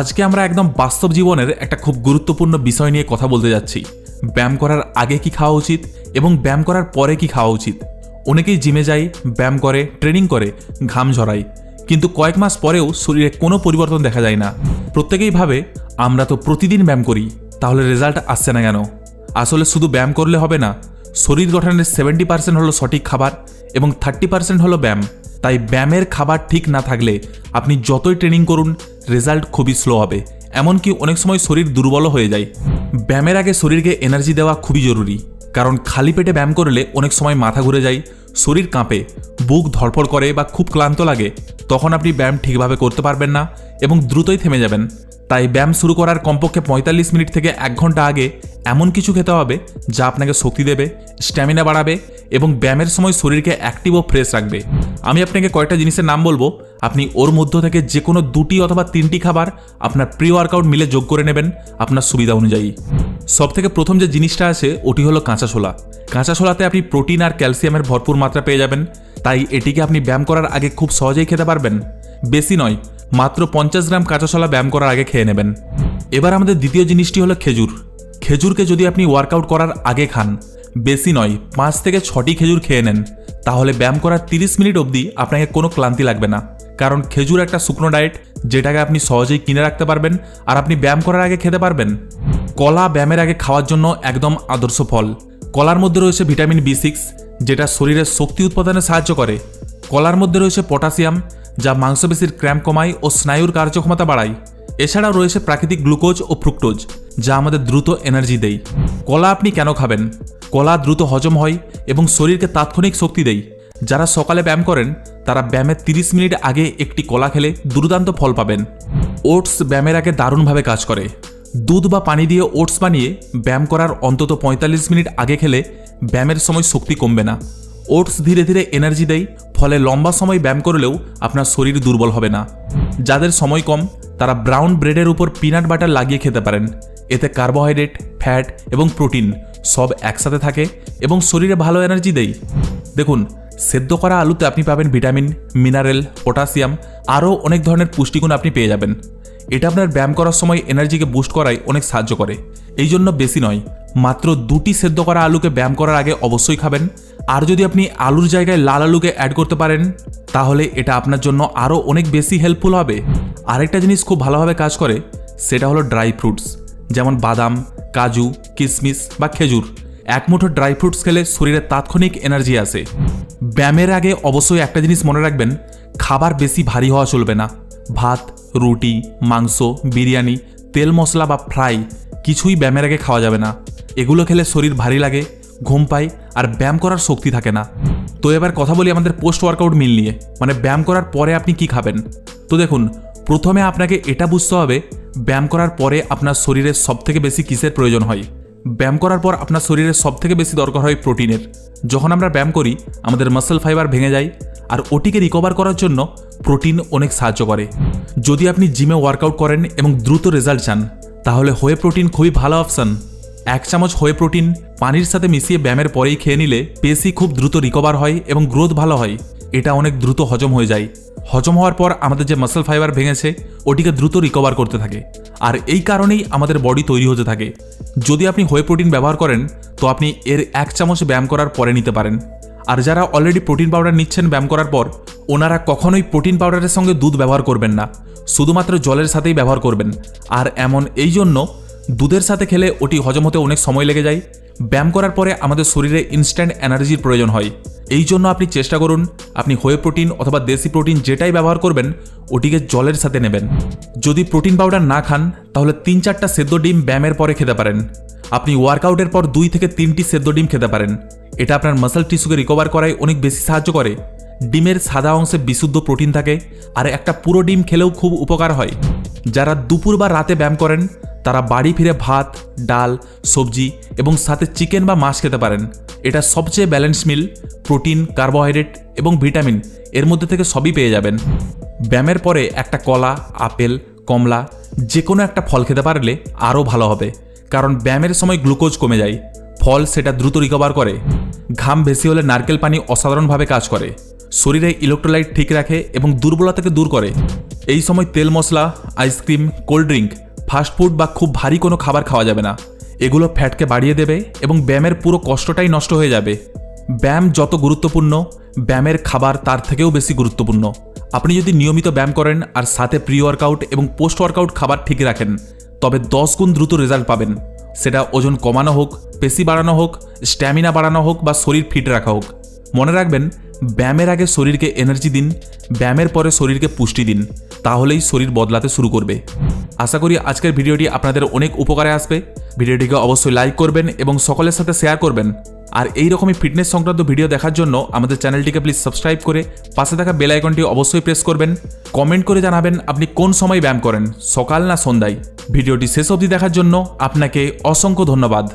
আজকে আমরা একদম বাস্তব জীবনের একটা খুব গুরুত্বপূর্ণ বিষয় নিয়ে কথা বলতে যাচ্ছি। ব্যায়াম করার আগে কি খাওয়া উচিত এবং ব্যায়াম করার পরে কি খাওয়া উচিত? অনেকেই জিমে যায়, ব্যায়াম করে, ট্রেনিং করে, ঘাম ঝরায়। কিন্তু কয়েক মাস পরেও শরীরে কোনো পরিবর্তন দেখা যায় না। প্রত্যেকেই ভাবে, আমরা তো প্রতিদিন ব্যায়াম করি, তাহলে রেজাল্ট আসছে না কেন? আসলে শুধু ব্যায়াম করলে হবে না, শরীর গঠনের সেভেন্টি পার্সেন্ট হলো সঠিক খাবার এবং থার্টি পার্সেন্ট হলো ব্যায়াম। তাই ব্যায়ামের খাবার ঠিক না থাকলে আপনি যতই ট্রেনিং করুন রেজাল্ট খুবই স্লো হবে। এমনকি অনেক সময় শরীর দুর্বল হয়ে যায়। ব্যায়ামের আগে শরীরকে এনার্জি দেওয়া খুবই জরুরি। কারণ খালি পেটে ব্যায়াম করলে অনেক সময় মাথা ঘুরে যায়, শরীর কাঁপে, বুক ধড়ফড় করে বা খুব ক্লান্ত লাগে। তখন আপনি ব্যায়াম ঠিকভাবে করতে পারবেন না এবং দ্রুতই থেমে যাবেন। তাই ব্যায়াম শুরু করার কমপক্ষে পঁয়তাল্লিশ মিনিট থেকে এক ঘণ্টা আগে এমন কিছু খেতে হবে যা আপনাকে শক্তি দেবে স্ট্যামিনা বাড়াবে এবং ব্যায়ামের সময় শরীরকে অ্যাক্টিভ ও ফ্রেশ রাখবে। আমি আপনাকে কয়েকটা জিনিসের নাম বলব। আপনি ওর মধ্য থেকে যে কোনো দুটি অথবা তিনটি খাবার আপনার প্রি ওয়ার্কআউট মিলে যোগ করে নেবেন আপনার সুবিধা অনুযায়ী। সব থেকে প্রথম যে জিনিসটা আছে, ওটি হলো কাঁচা ছোলা। কাঁচা ছোলাতে আপনি প্রোটিন আর ক্যালসিয়ামের ভরপুর মাত্রা পেয়ে যাবেন। তাই এটিকে আপনি ব্যায়াম করার আগে খুব সহজেই খেতে পারবেন। বেশি নয়, মাত্র পঞ্চাশ গ্রাম কাঁচা ছোলা ব্যায়াম করার আগে খেয়ে নেবেন। এবার আমাদের দ্বিতীয় জিনিসটি হলো খেজুর। খেজুরকে যদি আপনি ওয়ার্কআউট করার আগে খান, বেশি নয়, পাঁচ থেকে ছটি খেজুর খেয়ে নেন। তাহলে ব্যায়াম করার তিরিশ মিনিট অবধি আপনাকে কোনো ক্লান্তি লাগবে না। কারণ খেজুর একটা শুকনো ডায়েট যেটাকে আপনি সহজেই কিনে রাখতে পারবেন আর আপনি ব্যায়াম করার আগে খেতে পারবেন। কলা ব্যায়ামের আগে খাওয়ার জন্য একদম আদর্শ ফল। কলার মধ্যে রয়েছে ভিটামিন বি সিক্স যেটা শরীরের শক্তি উৎপাদনে সাহায্য করে। কলার মধ্যে রয়েছে পটাশিয়াম, যা মাংসপেশির ক্র্যাম কমায় ও স্নায়ুর কার্যক্ষমতা বাড়ায়। এছাড়াও রয়েছে প্রাকৃতিক গ্লুকোজ ও ফ্রুক্টোজ, যা আমাদের দ্রুত এনার্জি দেয়। কলা আপনি কেন খাবেন? কলা দ্রুত হজম হয় এবং শরীরকে তাৎক্ষণিক শক্তি দেয়। যারা সকালে ব্যায়াম করেন, তারা ব্যায়ামের তিরিশ মিনিট আগে একটি কলা খেলে দুর্দান্ত ফল পাবেন। ওটস ব্যায়ামের আগে দারুণভাবে কাজ করে। দুধ বা পানি দিয়ে ওটস বানিয়ে ব্যায়াম করার অন্তত পঁয়তাল্লিশ মিনিট আগে খেলে ব্যায়ামের সময় শক্তি কমবে না। ওটস ধীরে ধীরে এনার্জি দেয়, ফলে লম্বা সময় ব্যায়াম করলেও আপনার শরীর দুর্বল হবে না। যাদের সময় কম, তারা ব্রাউন ব্রেডের উপর পিনাট বাটার লাগিয়ে খেতে পারেন। এতে কার্বোহাইড্রেট, ফ্যাট এবং প্রোটিন সব একসাথে থাকে এবং শরীরে ভালো এনার্জি দেয় দেখুন, সেদ্ধ করা আলুতে আপনি পাবেন ভিটামিন, মিনারেল, পটাশিয়াম, আরও অনেক ধরনের পুষ্টিগুণ আপনি পেয়ে যাবেন। এটা আপনার ব্যায়াম করার সময় এনার্জিকে বুস্ট করায় অনেক সাহায্য করে। এই জন্য বেশি নয়, মাত্র দুটি সেদ্ধ করা আলুকে ব্যায়াম করার আগে অবশ্যই খাবেন। আর যদি আপনি আলুর জায়গায় লাল আলুকে অ্যাড করতে পারেন, তাহলে এটা আপনার জন্য আরও অনেক বেশি হেল্পফুল হবে। আরেকটা জিনিস খুব ভালোভাবে কাজ করে, সেটা হলো ড্রাই ফ্রুটস যেমন বাদাম, কাজু কিশমিশ বা খেজুর। এক মুঠো ড্রাই ফ্রুটস খেলে শরীরে তাৎক্ষণিক এনার্জি আসে। ব্যায়ামের আগে অবশ্যই একটা জিনিস মনে রাখবেন, খাবার বেশি ভারী হওয়া চলবে না। ভাত, রুটি, মাংস, বিরিয়ানি, তেল মশলা বা ফ্রাই কিছুই ব্যায়ামের আগে খাওয়া যাবে না। এগুলো খেলে শরীর ভারী লাগে, ঘুম পায় আর ব্যায়াম করার শক্তি থাকে না। তো এবার কথা বলি আমাদের পোস্ট ওয়ার্কআউট মিল নিয়ে। মানে ব্যায়াম করার পরে আপনি কি খাবেন? তো দেখুন প্রথমে আপনাকে এটা বুঝতে হবে, ব্যায়াম করার পরে আপনার শরীরে সবথেকে বেশি কিসের প্রয়োজন হয়? ব্যায়াম করার পর আপনার শরীরে সবথেকে বেশি দরকার হয় প্রোটিনের। যখন আমরা ব্যায়াম করি, আমাদের মাসেল ফাইবার ভেঙে যায় আর ওটিকে রিকভার করার জন্য প্রোটিন অনেক সাহায্য করে। যদি আপনি জিমে ওয়ার্কআউট করেন এবং দ্রুত রেজাল্ট চান, তাহলে হোয়ে প্রোটিন খুবই ভালো অপশন এক চামচ হোয়ে প্রোটিন পানির সাথে মিশিয়ে ব্যায়ামের পরেই খেয়ে নিলে পেশি খুব দ্রুত রিকভার হয় এবং গ্রোথ ভালো হয়। এটা অনেক দ্রুত হজম হয়ে যায়। হজম হওয়ার পর আমাদের যে মাসেল ফাইবার ভেঙেছে, ওটিকে দ্রুত রিকভার করতে থাকে। আর এই কারণেই আমাদের বডি তৈরি হতে থাকে। যদি আপনি হোয়ে প্রোটিন ব্যবহার করেন, তো আপনি এর এক চামচ ব্যায়াম করার পরে নিতে পারেন। আর যারা অলরেডি প্রোটিন পাউডার নিচ্ছেন ব্যায়াম করার পর, ওনারা কখনোই প্রোটিন পাউডারের সঙ্গে দুধ ব্যবহার করবেন না। শুধুমাত্র জলের সাথেই ব্যবহার করবেন। আর এমন এই জন্য দুধের সাথে খেলে ওটি হজম হতে অনেক সময় লেগে যায়। ব্যায়াম করার পরে আমাদের শরীরে ইনস্ট্যান্ট এনার্জির প্রয়োজন হয়। এই জন্য আপনি চেষ্টা করুন, আপনি হোয়ে প্রোটিন অথবা দেশি প্রোটিন যেটাই ব্যবহার করবেন, ওটিকে জলের সাথে নেবেন। যদি প্রোটিন পাউডার না খান, তাহলে তিন চারটা সেদ্ধ ডিম ব্যায়ামের পরে খেতে পারেন। আপনি ওয়ার্কআউটের পর দুই থেকে তিনটি সেদ্ধ ডিম খেতে পারেন। এটা আপনার মাসেল টিস্যুকে রিকভার করায় অনেক বেশি সাহায্য করে। ডিমের সাদা অংশে বিশুদ্ধ প্রোটিন থাকে, আর একটা পুরো ডিম খেলেও খুব উপকার হয়। যারা দুপুর বা রাতে ব্যায়াম করেন, তারা বাড়ি ফিরে ভাত, ডাল, সবজি এবং সাথে চিকেন বা মাছ খেতে পারেন। এটা সবচেয়ে ব্যালেন্স মিল প্রোটিন কার্বোহাইড্রেট এবং ভিটামিন এর মধ্যে থেকে সবই পেয়ে যাবেন। ব্যায়ামের পরে একটা কলা, আপেল, কমলা যে কোনো একটা ফল খেতে পারলে আরও ভালো হবে, কারণ ব্যায়ামের সময় গ্লুকোজ কমে যায়। ফল সেটা দ্রুত রিকভার করে। ঘাম বেশি হলে নারকেল পানি অসাধারণভাবে কাজ করে। শরীরে ইলেকট্রোলাইট ঠিক রাখে এবং দুর্বলতাকে দূর করে। এই সময় তেল মশলা ice cream cold drink fast food বা খুব ভারী কোনো খাবার খাওয়া যাবে না। এগুলো ফ্যাটকে বাড়িয়ে দেবে এবং ব্যায়ামের পুরো কষ্টটাই নষ্ট হয়ে যাবে। ব্যায়াম যত গুরুত্বপূর্ণ, ব্যায়ামের খাবার তার থেকেও বেশি গুরুত্বপূর্ণ। আপনি যদি নিয়মিত ব্যায়াম করেন আর সাথে প্রি ওয়ার্কআউট এবং পোস্ট ওয়ার্কআউট খাবার ঠিক রাখেন, তবে দশ গুণ দ্রুত রেজাল্ট পাবেন। সেটা ওজন কমানো হোক, পেশি বাড়ানো হোক স্ট্যামিনা বাড়ানো হোক বা শরীর ফিট রাখা হোক। মনে রাখবেন ব্যায়ামের আগে শরীরকে এনার্জি দিন, ব্যায়ামের পরে শরীরকে পুষ্টি দিন, তাহলেই শরীর বদলাতে শুরু করবে। আশা করি আজকের ভিডিওটি আপনাদের অনেক উপকারে আসবে। ভিডিওটিকে অবশ্যই লাইক করবেন এবং সকলের সাথে শেয়ার করবেন। আর এই রকমই ফিটনেস সংক্রান্ত ভিডিও দেখার জন্য আমাদের চ্যানেলটিকে প্লিজ সাবস্ক্রাইব করে পাশে থাকা বেল আইকনটি অবশ্যই প্রেস করবেন। কমেন্ট করে জানাবেন আপনি কোন সময় ব্যায়াম করেন, সকাল না সন্ধ্যায়। ভিডিওটি শেষ অবধি দেখার জন্য আপনাকে অসংখ্য ধন্যবাদ।